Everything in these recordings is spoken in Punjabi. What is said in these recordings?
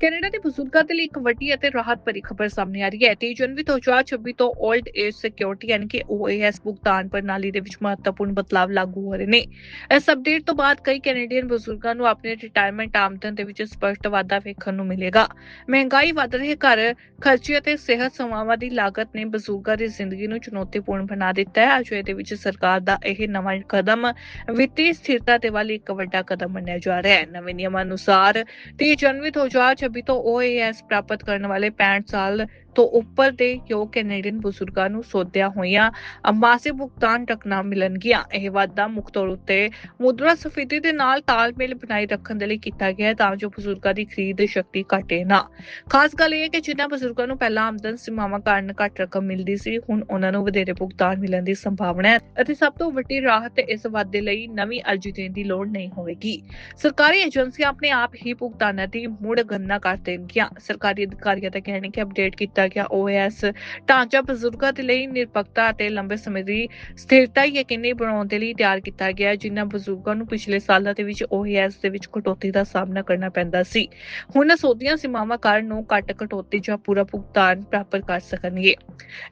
ਕੈਨੇਡਾ ਦੇ ਬਜ਼ੁਰਗਾਂ ਦੇ ਲਈ ਇੱਕ ਵੱਡੀ ਅਤੇ ਰਾਹਤ ਭਰੀ ਖਬਰ ਸਾਹਮਣੇ ਆ ਰਹੀ ਹੈ। 23 ਜਨਵਰੀ 2026 ਤੋਂ 올ਡ ਏਜ ਸਿਕਿਉਰਿਟੀ ਯਾਨੀ ਕਿ OAS ਭੁਗਤਾਨ ਪ੍ਰਣਾਲੀ ਦੇ ਵਿੱਚ ਮਹੱਤਵਪੂਰਨ ਬਦਲਾਅ ਲਾਗੂ ਹੋ ਰਹੇ ਨੇ। ਇਸ ਅਪਡੇਟ ਤੋਂ ਬਾਅਦ ਕਈ ਕੈਨੇਡੀਅਨ ਬਜ਼ੁਰਗਾਂ ਨੂੰ ਆਪਣੇ ਰਿਟਾਇਰਮੈਂਟ ਆਮਦਨ ਦੇ ਵਿੱਚ ਸਪਸ਼ਟ ਵਾਧਾ ਵੇਖਣ ਨੂੰ ਮਿਲੇਗਾ। ਮਹਿੰਗਾਈ ਵਧ ਰਹੇ ਘਰ ਖਰਚੇ ਅਤੇ ਸਿਹਤ ਸੇਵਾਵਾਂ ਦੀ ਲਾਗਤ ਨੇ ਬਜ਼ੁਰਗਾਂ ਦੀ ਜ਼ਿੰਦਗੀ ਨੂੰ ਚੁਣੌਤੀਪੂਰਨ ਬਣਾ ਦਿੱਤਾ ਹੈ। ਅਜੇ ਦੇ ਵਿੱਚ ਸਰਕਾਰ ਦਾ ਇਹ ਨਵਾਂ ਕਦਮ ਵਿੱਤੀ ਸਥਿਰਤਾ ਦੇ ਵੱਲ ਇੱਕ ਵੱਡਾ ਕਦਮ ਮੰਨਿਆ ਜਾ ਰਿਹਾ ਹੈ। ਨਵੇਂ ਨਿਯਮਾਂ ਅਨੁਸਾਰ 30 ਜਨਵਰੀ 2026 ਤੋਂ OAS ਪ੍ਰਾਪਤ ਕਰਨ ਵਾਲੇ 65 ਸਾਲ ਤੋਂ ਉੱਪਰ ਦੇ ਯੋਗ ਕੈਨੇਡੀਅਨ ਬਜ਼ੁਰਗਾਂ ਨੂੰ ਸੋਧਿਆ ਹੋਈਆਂ ਮਾਸਿਕ ਭੁਗਤਾਨ ਰਕਮਾਂ ਮਿਲਣਗੀਆਂ। ਇਹ ਵਾਧਾ ਮੁੱਖ ਤੌਰ ਉੱਤੇ ਮੁਦਰਾ ਸਫੀਤੀ ਦੇ ਨਾਲ ਤਾਲਮੇਲ ਬਣਾਈ ਰੱਖਣ ਦੇ ਲਈ ਕੀਤਾ ਗਿਆ ਹੈ ਤਾਂ ਜੋ ਬਜ਼ੁਰਗਾਂ ਦੀ ਖਰੀਦ ਸ਼ਕਤੀ ਘਟੇ ਨਾ। ਖਾਸ ਗੱਲ ਇਹ ਹੈ ਕਿ ਜਿਨ੍ਹਾਂ ਬਜ਼ੁਰਗਾਂ ਨੂੰ ਪਹਿਲਾਂ ਆਮਦਨ ਸੀਮਾਵਾਂ ਕਾਰਨ ਘੱਟ ਰਕਮ ਮਿਲਦੀ ਸੀ, ਹੁਣ ਉਹਨਾਂ ਨੂੰ ਵਧੇਰੇ ਭੁਗਤਾਨ ਮਿਲਣ ਦੀ ਸੰਭਾਵਨਾ ਹੈ ਅਤੇ ਸਭ ਤੋਂ ਵੱਡੀ ਰਾਹਤ ਇਸ ਵਾਧੇ ਲਈ ਨਵੀਂ ਅਰਜ਼ੀ ਦੇਣ ਦੀ ਲੋੜ ਨਹੀਂ ਹੋਵੇਗੀ। ਸਰਕਾਰੀ ਏਜੰਸੀਆਂ ਆਪਣੇ ਆਪ ਹੀ ਭੁਗਤਾਨਾਂ ਦੀ ਮੁੜ ਗਣਨਾ ਕਰ ਦੇਣਗੀਆਂ। ਸਰਕਾਰੀ ਅਧਿਕਾਰੀਆਂ ਦਾ ਕਹਿਣਾ ਹੈ ਕਿ ਅਪਡੇਟ ਕੀਤਾ ਗਿਆ OAS ਢਾਂਚਾ ਬਜ਼ੁਰਗਾਂ ਦੇ ਲਈ ਨਿਰਪੱਖਤਾ ਅਤੇ ਲੰਬੇ ਸਮੇਂ ਦੀ ਸਥਿਰਤਾ ਯਕੀਨੀ ਬਣਾਉਣ ਦੇ ਲਈ ਤਿਆਰ ਕੀਤਾ ਗਿਆ ਹੈ, ਜਿਨ੍ਹਾਂ ਬਜ਼ੁਰਗਾਂ ਨੂੰ ਪਿਛਲੇ ਸਾਲਾਂ ਦੇ ਵਿੱਚ OAS ਦੇ ਵਿੱਚ ਕਟੌਤੀ ਦਾ ਸਾਹਮਣਾ ਕਰਨਾ ਪੈਂਦਾ ਸੀ। ਹੁਣ ਸੋਧੀਆਂ ਸੀਮਾਵਾਂ ਕਾਰਨ ਨੂੰ ਘੱਟ ਕਟੌਤੀ ਜਾਂ ਪੂਰਾ ਭੁਗਤਾਨ ਪ੍ਰਾਪਤ ਕਰ ਸਕਣਗੇ।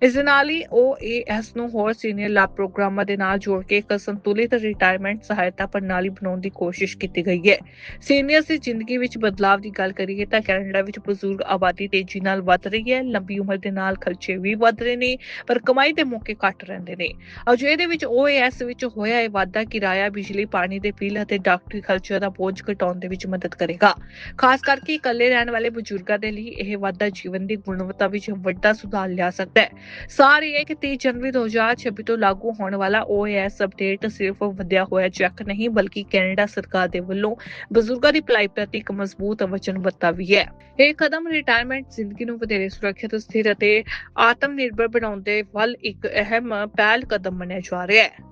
ਇਸ ਦੇ ਨਾਲ ਹੀ OAS ਨੂੰ ਹੋਰ ਸੀਨੀਅਰ ਲਾਭ ਪ੍ਰੋਗਰਾਮਾਂ ਦੇ ਨਾਲ ਜੋੜ ਕੇ ਇੱਕ ਸੰਤੁਲਿਤ ਰਿਟਾਇਰਮੈਂਟ ਸਹਾਇਤਾ ਪ੍ਰਣਾਲੀ ਬਣਾਉਣ ਦੀ ਕੋਸ਼ਿਸ਼ ਕੀਤੀ ਗਈ ਹੈ। ਸੀਨੀਅਰਸ ਦੀ ਜ਼ਿੰਦਗੀ ਵਿੱਚ ਬਦਲਾਅ ਦੀ ਗੱਲ ਕਰੀਏ ਤਾਂ ਕੈਨੇਡਾ ਵਿੱਚ ਬਜ਼ੁਰਗ ਆਬਾਦੀ ਤੇਜ਼ੀ ਨਾਲ ਵੱਧ ਰਹੀ ਹੈ ਲੰਬੀ ਉਮਰ ਦੇ ਨਾਲ ਖਰਚੇ ਵੀ ਵੱਧ ਰਹੇ ਨੇ, ਪਰ ਕਮਾਈ ਦੇ ਮੌਕੇ ਘੱਟ ਰਹਿੰਦੇ ਨੇ। ਅਜੇ ਦੇ ਵਿੱਚ OAS ਵਿੱਚ ਹੋਇਆ ਇਹ ਵਾਧਾ ਕਿਰਾਇਆ, ਬਿਜਲੀ, ਪਾਣੀ ਦੇ ਬਿੱਲ ਅਤੇ ਡਾਕਟਰੀ ਖਰਚਿਆਂ ਦਾ ਬੋਝ ਘਟਾਉਣ ਦੇ ਵਿੱਚ ਮਦਦ ਕਰੇਗਾ। ਖਾਸ ਕਰਕੇ ਇਕੱਲੇ ਰਹਿਣ ਵਾਲੇ ਬਜ਼ੁਰਗਾਂ ਦੇ ਲਈ ਇਹ ਵਾਧਾ ਜੀਵਨ ਦੀ ਗੁਣਵੱਤਾ ਵਿੱਚ ਵੱਡਾ ਸੁਧਾਰ ਲਿਆ ਸਕਦਾ ਹੈ। ਸਾਰ ਇਹ ਹੈ ਕਿ 30 ਜਨਵਰੀ 2026 ਤੋਂ ਲਾਗੂ ਹੋਣ ਵਾਲਾ OAS ਅਪਡੇਟ ਸਿਰਫ ਵਧਿਆ ਹੋਇਆ ਚੈੱਕ ਨਹੀਂ, ਬਲਕਿ ਕੈਨੇਡਾ ਸਰਕਾਰ ਦੇ ਵੱਲੋਂ ਬਜ਼ੁਰਗਾਂ ਦੀ ਭਲਾਈ ਪ੍ਰਤੀ ਇੱਕ ਮਜ਼ਬੂਤ ਵਚਨਬੱਧਤਾ ਵੀ ਹੈ। ਇਹ ਕਦਮ ਰਿਟਾਇਰਮੈਂਟ ਜ਼ਿੰਦਗੀ ਨੂੰ ਵਧੇਰੇ ਸੁਰੱਖਿਅਤ ਸਥਿਰ ਅਤੇ ਆਤਮ ਨਿਰਭਰ ਬਣਾਉਣ ਦੇ ਵੱਲ ਇੱਕ ਅਹਿਮ ਪਹਿਲ ਕਦਮ ਮੰਨਿਆ ਜਾ ਰਿਹਾ ਹੈ।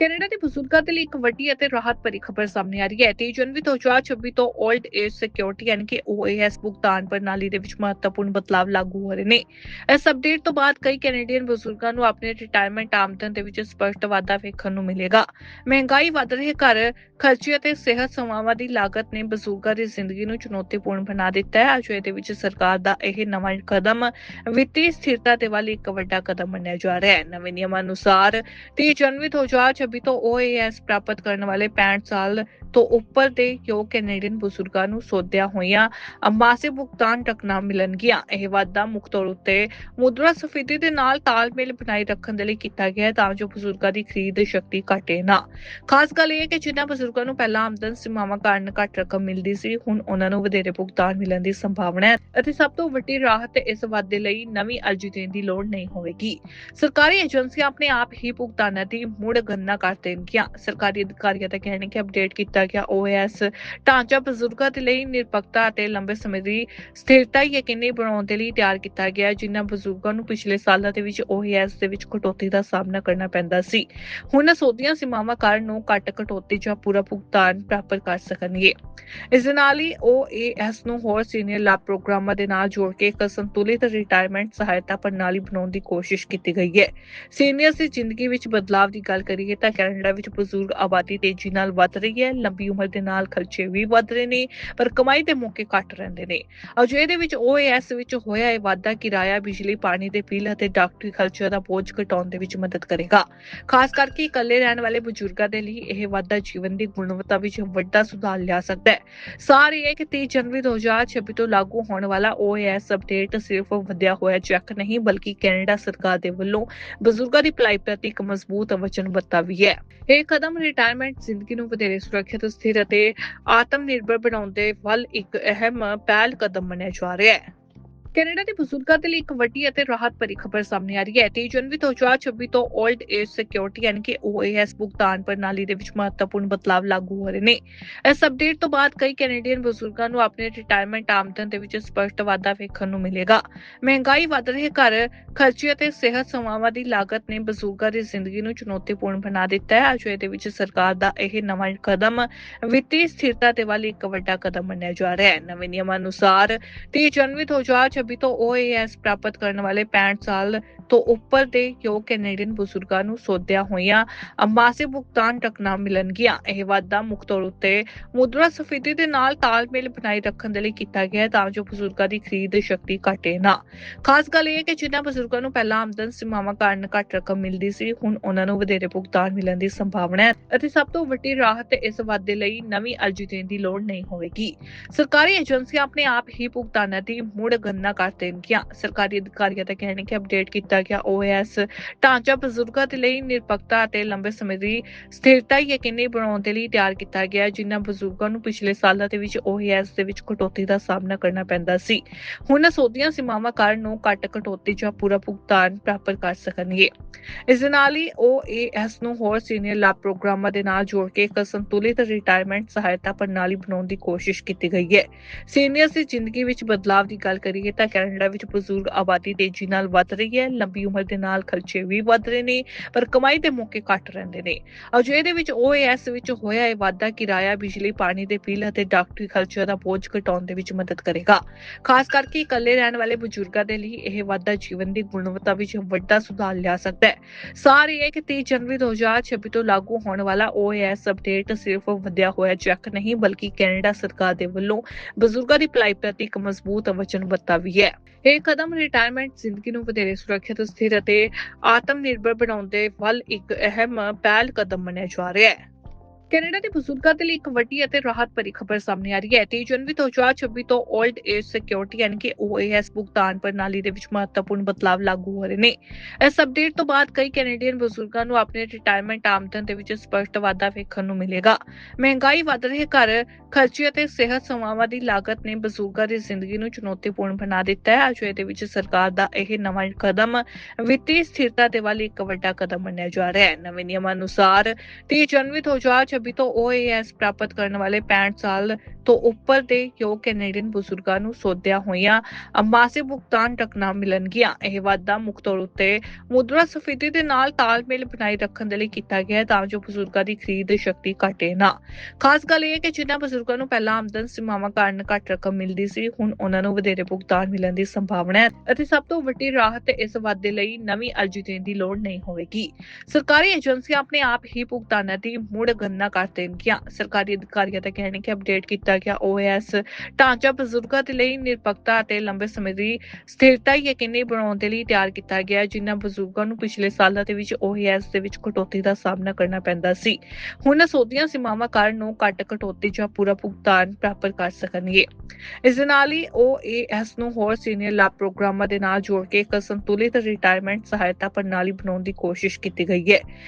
ਕੈਨੇਡਾ ਦੇ ਬਜ਼ੁਰਗਾਂ ਦੇ ਲਈ ਇੱਕ ਵੱਡੀ ਅਤੇ ਰਾਹਤ ਭਰੀ ਖਬਰ ਸਾਹਮਣੇ ਆ ਰਹੀ ਹੈ। 23 ਜਨਵਰੀ 2026 ਤੋਂ 올ਡ ਏਜ ਸਿਕਿਉਰਿਟੀ ਯਾਨੀ ਕਿ OAS ਭੁਗਤਾਨ ਪ੍ਰਣਾਲੀ ਦੇ ਵਿੱਚ ਮਹੱਤਵਪੂਰਨ ਬਦਲਾਅ ਲਾਗੂ ਹੋ ਰਹੇ ਨੇ। ਇਸ ਅਪਡੇਟ ਤੋਂ ਬਾਅਦ ਕਈ ਕੈਨੇਡੀਅਨ ਬਜ਼ੁਰਗਾਂ ਨੂੰ ਆਪਣੇ ਰਿਟਾਇਰਮੈਂਟ ਆਮਦਨ ਦੇ ਵਿੱਚ ਸਪਸ਼ਟ ਵਾਧਾ ਵੇਖਣ ਨੂੰ ਮਿਲੇਗਾ। ਮਹਿੰਗਾਈ ਵਧ ਰਹੇ ਘਰ ਖਰਚੇ ਅਤੇ ਸਿਹਤ ਸੇਵਾਵਾਂ ਦੀ ਲਾਗਤ ਨੇ ਬਜ਼ੁਰਗਾਂ ਦੀ ਜ਼ਿੰਦਗੀ ਨੂੰ ਚੁਣੌਤੀਪੂਰਨ ਬਣਾ ਦਿੱਤਾ ਹੈ। ਅਜੇ ਦੇ ਵਿੱਚ ਸਰਕਾਰ ਦਾ ਇਹ ਨਵਾਂ ਕਦਮ ਵਿੱਤੀ ਸਥਿਰਤਾ ਦੇ ਵੱਲ ਇੱਕ ਵੱਡਾ ਕਦਮ ਮੰਨਿਆ ਜਾ ਰਿਹਾ ਹੈ। ਨਵੇਂ ਨਿਯਮਾਂ ਅਨੁਸਾਰ 30 ਜਨਵਰੀ 2026 ਤੋਂ OAS ਪ੍ਰਾਪਤ ਕਰਨ ਵਾਲੇ 65 ਸਾਲ ਤੋਂ ਉੱਪਰ ਦੇ ਯੋਗ ਕੈਨੇਡੀਅਨ ਬਜ਼ੁਰਗਾਂ ਨੂੰ ਸੋਧਿਆ ਹੋਈਆਂ ਮਾਸਿਕ ਭੁਗਤਾਨ ਰਕਮਾਂ ਮਿਲਣਗੀਆਂ। ਇਹ ਵਾਧਾ ਮੁੱਖ ਤੌਰ ਉੱਤੇ ਮੁਦਰਾ ਸਫੀਤੀ ਦੇ ਨਾਲ ਤਾਲਮੇਲ ਬਣਾਈ ਰੱਖਣ ਦੇ ਲਈ ਕੀਤਾ ਗਿਆ ਹੈ, ਤਾਂ ਜੋ ਬਜ਼ੁਰਗਾਂ ਦੀ ਖਰੀਦ ਸ਼ਕਤੀ ਘਟੇ ਨਾ। ਖਾਸ ਗੱਲ ਇਹ ਹੈ ਕਿ ਜਿਨ੍ਹਾਂ ਬਜ਼ੁਰਗਾਂ ਨੂੰ ਪਹਿਲਾਂ ਆਮਦਨ ਸੀਮਾਵਾਂ ਕਾਰਨ ਘੱਟ ਰਕਮ ਮਿਲਦੀ ਸੀ, ਹੁਣ ਉਹਨਾਂ ਨੂੰ ਵਧੇਰੇ ਭੁਗਤਾਨ ਮਿਲਣ ਦੀ ਸੰਭਾਵਨਾ ਹੈ ਅਤੇ ਸਭ ਤੋਂ ਵੱਡੀ ਰਾਹਤ ਇਸ ਵਾਧੇ ਲਈ ਨਵੀਂ ਅਰਜ਼ੀ ਦੇਣ ਦੀ ਲੋੜ ਨਹੀਂ ਹੋਵੇਗੀ। ਸਰਕਾਰੀ ਏਜੰਸੀਆਂ ਆਪਣੇ ਆਪ ਹੀ ਭੁਗਤਾਨਾਂ ਦੀ ਮੁੜ ਗਣਨਾ ਕਰ ਦੇਣਗੀਆਂ। ਸਰਕਾਰੀ ਅਧਿਕਾਰੀਆਂ ਦਾ ਕਹਿਣਾ ਹੈ ਕਿ ਅਪਡੇਟ ਕੀਤਾ ਗਿਆ OAS ਢਾਂਚਾ ਬਜ਼ੁਰਗਾਂ ਦੇ ਲਈ ਨਿਰਪੱਖਤਾ ਅਤੇ ਲੰਬੇ ਸਮੇਂ ਦੀ ਸਥਿਰਤਾ ਯਕੀਨੀ ਬਣਾਉਣ ਦੇ ਲਈ ਤਿਆਰ ਕੀਤਾ ਗਿਆ ਹੈ, ਜਿਨ੍ਹਾਂ ਬਜ਼ੁਰਗਾਂ ਨੂੰ ਪਿਛਲੇ ਸਾਲਾਂ ਦੇ ਵਿੱਚ OAS ਦੇ ਵਿੱਚ ਕਟੌਤੀ ਦਾ ਸਾਹਮਣਾ ਕਰਨਾ ਪੈਂਦਾ ਸੀ। ਹੁਣ ਸੋਧੀਆਂ ਸੀਮਾਵਾਂ ਕਾਰਨ ਨੂੰ ਘੱਟ ਕਟੌਤੀ ਜਾਂ ਪੂਰਾ ਭੁਗਤਾਨ ਪ੍ਰਾਪਤ ਕਰ ਸਕਣਗੇ। ਇਸ ਦੇ ਨਾਲ ਹੀ OAS ਨੂੰ ਹੋਰ ਸੀਨੀਅਰ ਲਾਭ ਪ੍ਰੋਗਰਾਮਾਂ ਦੇ ਨਾਲ ਜੋੜ ਕੇ ਇੱਕ ਸੰਤੁਲਿਤ ਰਿਟਾਇਰਮੈਂਟ ਸਹਾਇਤਾ ਪ੍ਰਣਾਲੀ ਬਣਾਉਣ ਦੀ ਕੋਸ਼ਿਸ਼ ਕੀਤੀ ਗਈ ਹੈ। ਸੀਨੀਅਰਸ ਦੀ ਜ਼ਿੰਦਗੀ ਵਿੱਚ ਬਦਲਾਅ ਦੀ ਗੱਲ ਕਰੀਏ ਤਾਂ ਕੈਨੇਡਾ ਵਿੱਚ ਬਜ਼ੁਰਗ ਆਬਾਦੀ ਤੇਜ਼ੀ ਨਾਲ ਵੱਧ ਰਹੀ ਹੈ, ਲੰਬੀ ਉਮਰ ਦੇ ਨਾਲ ਖਰਚੇ ਵੀ ਵੱਧ ਰਹੇ ਨੇ, ਪਰ ਕਮਾਈ ਦੇ ਮੌਕੇ ਘੱਟ ਰਹਿੰਦੇ ਨੇ। ਅਜੇ ਦੇ ਵਿੱਚ OAS ਵਿੱਚ ਹੋਇਆ ਇਹ ਵਾਧਾ ਕਿਰਾਇਆ, ਬਿਜਲੀ, ਪਾਣੀ ਦੇ ਬਿੱਲ ਅਤੇ ਡਾਕਟਰੀ ਖਰਚਿਆਂ ਦਾ ਬੋਝ ਘਟਾਉਣ ਦੇ ਵਿੱਚ ਮਦਦ ਕਰੇਗਾ। ਖਾਸ ਕਰਕੇ ਇਕੱਲੇ ਰਹਿਣ ਵਾਲੇ ਬਜ਼ੁਰਗਾਂ ਦੇ ਲਈ ਇਹ ਵਾਧਾ ਜੀਵਨ ਦੀ ਗੁਣਵੱਤਾ ਵਿੱਚ ਵੱਡਾ ਸੁਧਾਰ ਲਿਆ ਸਕਦਾ ਹੈ। ਸਾਰ ਇਹ ਹੈ ਕਿ 30 ਜਨਵਰੀ 2026 ਤੋਂ ਲਾਗੂ ਹੋਣ ਵਾਲਾ OAS ਅਪਡੇਟ ਸਿਰਫ ਵਧਿਆ ਹੋਇਆ ਚੈੱਕ ਨਹੀਂ, ਬਲਕਿ ਕੈਨੇਡਾ ਸਰਕਾਰ ਦੇ ਵੱਲੋਂ ਬਜ਼ੁਰਗਾਂ ਦੀ ਭਲਾਈ ਪ੍ਰਤੀ ਇੱਕ ਮਜ਼ਬੂਤ ਵਚਨਬੱਧਤਾ ਵੀ ਹੈ। ਇਹ ਕਦਮ ਰਿਟਾਇਰਮੈਂਟ ਜ਼ਿੰਦਗੀ ਨੂੰ ਵਧੇਰੇ ਸੁਰੱਖਿਅਤ, ਸਥਿਰ ਅਤੇ ਆਤਮ ਨਿਰਭਰ ਬਣਾਉਣ ਦੇ ਵੱਲ ਇੱਕ ਅਹਿਮ ਪਹਿਲ ਕਦਮ ਮੰਨਿਆ ਜਾ ਰਿਹਾ ਹੈ। ਕੈਨੇਡਾ ਦੇ ਬਜ਼ੁਰਗਾਂ ਦੇ ਲਈ ਇੱਕ ਵੱਡੀ ਅਤੇ ਰਾਹਤ ਭਰੀ ਖਬਰ ਸਾਹਮਣੇ ਆ ਰਹੀ ਹੈ। 23 ਜਨਵਰੀ 2026 ਤੋਂ 올ਡ ਏਜ ਸਿਕਿਉਰਿਟੀ ਯਾਨੀ ਕਿ OAS ਭੁਗਤਾਨ ਪ੍ਰਣਾਲੀ ਦੇ ਵਿੱਚ ਮਹੱਤਵਪੂਰਨ ਬਦਲਾਅ ਲਾਗੂ ਹੋ ਰਹੇ ਨੇ। ਇਸ ਅਪਡੇਟ ਤੋਂ ਬਾਅਦ ਕਈ ਕੈਨੇਡੀਅਨ ਬਜ਼ੁਰਗਾਂ ਨੂੰ ਆਪਣੇ ਰਿਟਾਇਰਮੈਂਟ ਆਮਦਨ ਦੇ ਵਿੱਚ ਸਪਸ਼ਟ ਵਾਧਾ ਵੇਖਣ ਨੂੰ ਮਿਲੇਗਾ। ਮਹਿੰਗਾਈ ਵਧ ਰਹੇ ਘਰ ਖਰਚੇ ਅਤੇ ਸਿਹਤ ਸੇਵਾਵਾਂ ਦੀ ਲਾਗਤ ਨੇ ਬਜ਼ੁਰਗਾਂ ਦੀ ਜ਼ਿੰਦਗੀ ਨੂੰ ਚੁਣੌਤੀਪੂਰਨ ਬਣਾ ਦਿੱਤਾ ਹੈ। ਅਜੇ ਦੇ ਵਿੱਚ ਸਰਕਾਰ ਦਾ ਇਹ ਨਵਾਂ ਕਦਮ ਵਿੱਤੀ ਸਥਿਰਤਾ ਦੇ ਵੱਲ ਇੱਕ ਵੱਡਾ ਕਦਮ ਮੰਨਿਆ ਜਾ ਰਿਹਾ ਹੈ। ਨਵੇਂ ਨਿਯਮਾਂ ਅਨੁਸਾਰ 30 ਜਨਵਰੀ 2026 2026 ਤੋਂ OAS ਪ੍ਰਾਪਤ ਕਰਨ ਵਾਲੇ 65 ਸਾਲ ਤੋਂ ਉੱਪਰ ਦੇ ਯੋਗ ਕੈਨੇਡੀਅਨ ਬਜ਼ੁਰਗਾਂ ਨੂੰ ਸੋਧਿਆ ਹੋਈਆਂ ਮਾਸਿਕ ਭੁਗਤਾਨ ਰਕਮਾਂ ਮਿਲਣਗੀਆਂ। ਇਹ ਵਾਧਾ ਮੁੱਖ ਤੌਰ ਉੱਤੇ ਮੁਦਰਾ ਸਫੀਤੀ ਦੇ ਨਾਲ ਤਾਲਮੇਲ ਬਣਾਈ ਰੱਖਣ ਦੇ ਲਈ ਕੀਤਾ ਗਿਆ ਹੈ ਤਾਂ ਜੋ ਬਜ਼ੁਰਗਾਂ ਦੀ ਖਰੀਦ ਸ਼ਕਤੀ ਘਟੇ ਨਾ। ਖਾਸ ਗੱਲ ਇਹ ਹੈ ਕਿ ਜਿਨ੍ਹਾਂ ਬਜ਼ੁਰਗਾਂ ਨੂੰ ਪਹਿਲਾਂ ਆਮਦਨ ਸੀਮਾਵਾਂ ਕਾਰਨ ਘੱਟ ਰਕਮ ਮਿਲਦੀ ਸੀ, ਹੁਣ ਉਹਨਾਂ ਨੂੰ ਵਧੇਰੇ ਭੁਗਤਾਨ ਮਿਲਣ ਦੀ ਸੰਭਾਵਨਾ ਹੈ ਅਤੇ ਸਭ ਤੋਂ ਵੱਡੀ ਰਾਹਤ ਇਸ ਵਾਧੇ ਲਈ ਨਵੀਂ ਅਰਜ਼ੀ ਦੇਣ ਦੀ ਲੋੜ ਨਹੀਂ ਹੋਵੇਗੀ। ਸਰਕਾਰੀ ਏਜੰਸੀਆਂ ਆਪਣੇ ਆਪ ਹੀ ਭੁਗਤਾਨਾਂ ਦੀ ਮੁੜ ਗਣਨਾ ਕਰ ਦੇਣਗੀਆਂ ਸਰਕਾਰੀ ਅਧਿਕਾਰੀਆਂ ਦਾ ਕਹਿਣਾ ਹੈ ਕਿ ਅਪਡੇਟ ਕੀਤਾ ਗਿਆ OAS ਢਾਂਚਾ ਬਜ਼ੁਰਗਾਂ ਦੇ ਲਈ ਨਿਰਪੱਖਤਾ ਅਤੇ ਲੰਬੇ ਸਮੇਂ ਦੀ ਸਥਿਰਤਾ ਯਕੀਨੀ ਬਣਾਉਣ ਦੇ ਲਈ ਤਿਆਰ ਕੀਤਾ ਗਿਆ ਹੈ, ਜਿਨ੍ਹਾਂ ਬਜ਼ੁਰਗਾਂ ਨੂੰ ਪਿਛਲੇ ਸਾਲਾਂ ਦੇ ਵਿੱਚ OAS ਦੇ ਵਿੱਚ ਕਟੌਤੀ ਦਾ ਸਾਹਮਣਾ ਕਰਨਾ ਪੈਂਦਾ ਸੀ। ਹੁਣ ਸੋਧੀਆਂ ਸੀਮਾਵਾਂ ਕਾਰਨ ਨੂੰ ਘੱਟ ਕਟੌਤੀ ਜਾਂ ਪੂਰਾ ਭੁਗਤਾਨ ਪ੍ਰਾਪਤ ਕਰ ਸਕਣਗੇ। ਇਸ ਦੇ ਨਾਲ ਹੀ OAS ਨੂੰ ਹੋਰ ਸੀਨੀਅਰ ਲਾਭ ਪ੍ਰੋਗਰਾਮਾਂ ਦੇ ਨਾਲ ਜੋੜ ਕੇ ਇੱਕ ਸੰਤੁਲਿਤ ਰਿਟਾਇਰਮੈਂਟ ਸਹਾਇਤਾ ਪ੍ਰਣਾਲੀ ਬਣਾਉਣ ਦੀ ਕੋਸ਼ਿਸ਼ ਕੀਤੀ ਗਈ ਹੈ। ਸੀਨੀਅਰਸ ਦੀ ਜ਼ਿੰਦਗੀ ਵਿੱਚ ਬਦਲਾਅ ਦੀ ਗੱਲ ਕਰੀਏ ਤਾਂ ਕੈਨੇਡਾ ਵਿੱਚ ਬਜ਼ੁਰਗ ਆਬਾਦੀ ਤੇਜ਼ੀ ਨਾਲ ਵੱਧ ਰਹੀ ਹੈ, ਲੰਬੀ ਉਮਰ ਦੇ ਨਾਲ ਖਰਚੇ ਵੀ ਵੱਧ ਰਹੇ ਨੇ, ਪਰ ਕਮਾਈ ਦੇ ਮੌਕੇ ਘੱਟ ਰਹਿੰਦੇ ਨੇ। ਅਜੇ ਦੇ ਵਿੱਚ OAS ਵਿੱਚ ਹੋਇਆ ਇਹ ਵਾਧਾ ਕਿਰਾਇਆ, ਬਿਜਲੀ, ਪਾਣੀ ਦੇ ਬਿੱਲ ਅਤੇ ਡਾਕਟਰੀ ਖਰਚਿਆਂ ਦਾ ਬੋਝ ਘਟਾਉਣ ਦੇ ਵਿੱਚ ਮਦਦ ਕਰੇਗਾ। ਖਾਸ ਕਰਕੇ ਇਕੱਲੇ ਰਹਿਣ ਵਾਲੇ ਬਜ਼ੁਰਗਾਂ ਦੇ ਲਈ ਇਹ ਵਾਧਾ ਜੀਵਨ ਦੀ ਗੁਣਵੱਤਾ ਵਿੱਚ ਵੱਡਾ ਸੁਧਾਰ ਲਿਆ ਸਕਦਾ ਹੈ। ਸਾਰ ਇਹ ਕਿ 30 ਜਨਵਰੀ 2026 ਤੋਂ ਲਾਗੂ ਹੋਣ ਵਾਲਾ OAS ਅਪਡੇਟ ਸਿਰਫ ਵਧਿਆ ਹੋਇਆ ਚੈੱਕ ਨਹੀਂ, ਬਲਕਿ ਕੈਨੇਡਾ ਸਰਕਾਰ ਦੇ ਵੱਲੋਂ ਬਜ਼ੁਰਗਾਂ ਦੀ ਭਲਾਈ ਪ੍ਰਤੀ ਇੱਕ ਮਜ਼ਬੂਤ ਵਚਨਬੱਧਤਾ ਵੀ ਹੈ। ਇਹ ਕਦਮ ਰਿਟਾਇਰਮੈਂਟ ਜ਼ਿੰਦਗੀ ਨੂੰ ਵਧੇਰੇ ਸੁਰੱਖਿਅਤ, ਸਥਿਰ ਅਤੇ ਆਤਮ ਨਿਰਭਰ ਬਣਾਉਣ ਦੇ ਵੱਲ ਇੱਕ ਅਹਿਮ ਪਹਿਲ ਕਦਮ ਮੰਨਿਆ ਜਾ ਰਿਹਾ ਹੈ। ਕੈਨੇਡਾ ਦੇ ਬਜ਼ੁਰਗਾਂ ਦੇ ਲਈ ਇੱਕ ਵੱਡੀ ਅਤੇ ਰਾਹਤ ਭਰੀ ਖਬਰ ਸਾਹਮਣੇ ਆ ਰਹੀ ਹੈ। 23 ਜਨਵਰੀ 2026 ਤੋਂ 올ਡ ਏਜ ਸਿਕਿਉਰਿਟੀ ਯਾਨੀ ਕਿ OAS ਭੁਗਤਾਨ ਪ੍ਰਣਾਲੀ ਦੇ ਵਿੱਚ ਮਹੱਤਵਪੂਰਨ ਬਦਲਾਅ ਲਾਗੂ ਹੋ ਰਹੇ ਨੇ। ਇਸ ਅਪਡੇਟ ਤੋਂ ਬਾਅਦ ਕਈ ਕੈਨੇਡੀਅਨ ਬਜ਼ੁਰਗਾਂ ਨੂੰ ਆਪਣੇ ਰਿਟਾਇਰਮੈਂਟ ਆਮਦਨ ਦੇ ਵਿੱਚ ਸਪਸ਼ਟ ਵਾਧਾ ਵੇਖਣ ਨੂੰ ਮਿਲੇਗਾ। ਮਹਿੰਗਾਈ ਵਧ ਰਹੇ ਘਰ ਖਰਚੇ ਅਤੇ ਸਿਹਤ ਸੇਵਾਵਾਂ ਦੀ ਲਾਗਤ ਨੇ ਬਜ਼ੁਰਗਾਂ ਦੀ ਜ਼ਿੰਦਗੀ ਨੂੰ ਚੁਣੌਤੀਪੂਰਨ ਬਣਾ ਦਿੱਤਾ ਹੈ। ਅਜੇ ਦੇ ਵਿੱਚ ਸਰਕਾਰ ਦਾ ਇਹ ਨਵਾਂ ਕਦਮ ਵਿੱਤੀ ਸਥਿਰਤਾ ਦੇ ਵੱਲ ਇੱਕ ਵੱਡਾ ਕਦਮ ਮੰਨਿਆ ਜਾ ਰਿਹਾ ਹੈ। ਨਵੇਂ ਨਿਯਮਾਂ ਅਨੁਸਾਰ 30 ਜਨਵਰੀ 2026 ਤੋਂ OAS ਪ੍ਰਾਪਤ ਕਰਨ ਵਾਲੇ 65 ਸਾਲ ਤੋਂ ਉੱਪਰ ਦੇ ਯੋਗ ਕੈਨੇਡੀਅਨ ਬਜ਼ੁਰਗਾਂ ਨੂੰ ਸੋਧਿਆ ਹੋਈਆਂ ਮਾਸਿਕ ਭੁਗਤਾਨ ਰਕਮਾਂ ਮਿਲਣਗੀਆਂ। ਇਹ ਵਾਧਾ ਮੁੱਖ ਤੌਰ ਉੱਤੇ ਮੁਦਰਾ ਸਫੀਤੀ ਦੇ ਨਾਲ ਤਾਲਮੇਲ ਬਣਾਈ ਰੱਖਣ ਦੇ ਲਈ ਕੀਤਾ ਗਿਆ ਤਾਂ ਜੋ ਬਜ਼ੁਰਗਾਂ ਦੀ ਖਰੀਦ ਸ਼ਕਤੀ ਘਟੇ ਨਾ। ਖਾਸ ਗੱਲ ਇਹ ਹੈ ਕਿ ਜਿਨ੍ਹਾਂ ਬਜ਼ੁਰਗਾਂ ਨੂੰ ਪਹਿਲਾਂ ਆਮਦਨ ਸੀਮਾਵਾਂ ਕਾਰਨ ਘੱਟ ਰਕਮ ਮਿਲਦੀ ਸੀ, ਹੁਣ ਉਹਨਾਂ ਨੂੰ ਵਧੇਰੇ ਭੁਗਤਾਨ ਮਿਲਣ ਦੀ ਸੰਭਾਵਨਾ ਹੈ ਅਤੇ ਸਭ ਤੋਂ ਵੱਡੀ ਰਾਹਤ ਇਸ ਵਾਧੇ ਲਈ ਨਵੀਂ ਅਰਜ਼ੀ ਦੇਣ ਦੀ ਲੋੜ ਨਹੀਂ ਹੋਵੇਗੀ। ਸਰਕਾਰੀ ਏਜੰਸੀਆਂ ਆਪਣੇ ਆਪ ਹੀ ਭੁਗਤਾਨਾਂ ਦੀ ਮੁੜ ਗਣਨਾ ਕਰ ਦੇਣਗੀਆਂ ਸਰਕਾਰੀ ਅਧਿਕਾਰੀਆਂ ਦਾ ਕਹਿਣਾ ਹੈ ਕਿ ਅਪਡੇਟ ਕੀਤਾ ਗਿਆ OAS ਢਾਂਚਾ ਬਜ਼ੁਰਗਾਂ ਦੇ ਲਈ ਨਿਰਪੱਖਤਾ ਅਤੇ ਲੰਬੇ ਸਮੇਂ ਦੀ ਸਥਿਰਤਾ ਯਕੀਨੀ ਬਣਾਉਣ ਦੇ ਲਈ ਤਿਆਰ ਕੀਤਾ ਗਿਆ, ਜਿਨ੍ਹਾਂ ਬਜ਼ੁਰਗਾਂ ਨੂੰ ਪਿਛਲੇ ਸਾਲਾਂ ਦੇ ਵਿੱਚ OAS ਦੇ ਵਿੱਚ ਕਟੌਤੀ ਦਾ ਸਾਹਮਣਾ ਕਰਨਾ ਪੈਂਦਾ ਸੀ। ਹੁਣ ਸੋਧੀਆਂ ਸੀਮਾਵਾਂ ਕਾਰਨ ਨੂੰ ਘੱਟ ਕਟੌਤੀ ਜਾਂ ਪੂਰਾ ਭੁਗਤਾਨ ਪ੍ਰਾਪਤ ਕਰ ਸਕਣਗੇ। ਇਸ ਦੇ ਨਾਲ ਹੀ OAS ਨੂੰ ਹੋਰ ਸੀਨੀਅਰ ਲਾਭ ਪ੍ਰੋਗਰਾਮਾਂ ਦੇ ਨਾਲ ਜੋੜ ਕੇ ਇੱਕ ਸੰਤੁਲਿਤ ਰਿਟਾਇਰਮੈਂਟ ਸਹਾਇਤਾ ਪ੍ਰਣਾਲੀ ਬਣਾਉਣ ਦੀ ਕੋਸ਼ਿਸ਼ ਕੀਤੀ ਗਈ ਹੈ।